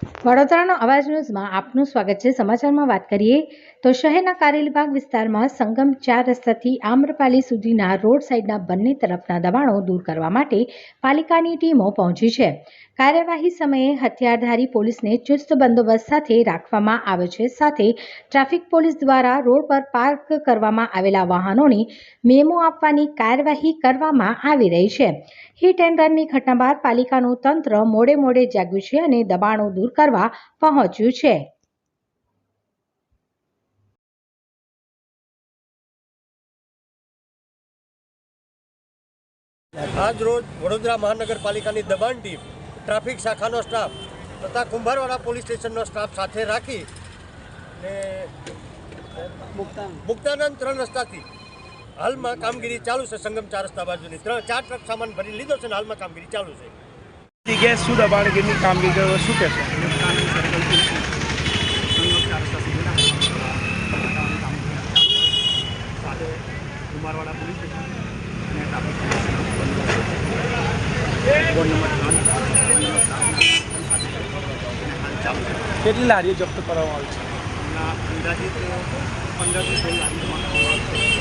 વડોદરાનો અવાજ ન્યૂઝમાં આપનું સ્વાગત છે. સમાચારમાં વાત કરીએ તો શહેરના કારેલીબાગ વિસ્તારમાં સંગમ ચાર રસ્તાથી આમ્રપાલી સુધીના રોડ સાઇડના બંને તરફના દબાણો દૂર કરવા માટે પાલિકાની ટીમો પહોંચી છે. કાર્યવાહી સમયે હથિયારધારી પોલીસને ચુસ્ત બંદોબસ્ત સાથે રાખવામાં આવે છે. સાથે ટ્રાફિક પોલીસ દ્વારા રોડ પર પાર્ક કરવામાં આવેલા વાહનોની મેમો આપવાની કાર્યવાહી કરવામાં આવી રહી છે. હિટ એન્ડ રનની ઘટના બાદ પાલિકાનું તંત્ર મોડે મોડે જાગ્યું છે અને દબાણો દૂર કરવા પહોંચ્યું છે. આજ રોજ વડોદરા મહાનગરપાલિકાની દબાણ ટીમ, ટ્રાફિક શાખાનો સ્ટાફ તથા કુંભારવાડા પોલીસ સ્ટેશનનો સ્ટાફ સાથે રાખી ને મુક્તાનંદ ત્રણ રસ્તાથી હાલમાં કામગીરી ચાલુ છે. સંગમ ચાર રસ્તા બાજુની ત્રણ, ચાર ટ્રક સામાન ભરી લીધો છે ને હાલમાં કામગીરી ચાલુ છે. જગ્યાએ શું દબાણગીરીની કામગીરી કરો શું કહેશો? કુમારવાડા પોલીસ સ્ટેશન અને ટ્રાફિક કેટલી લારીઓ જપ્ત કરવામાં આવી છે? અંદાજિત પંદરથી સોળ છે.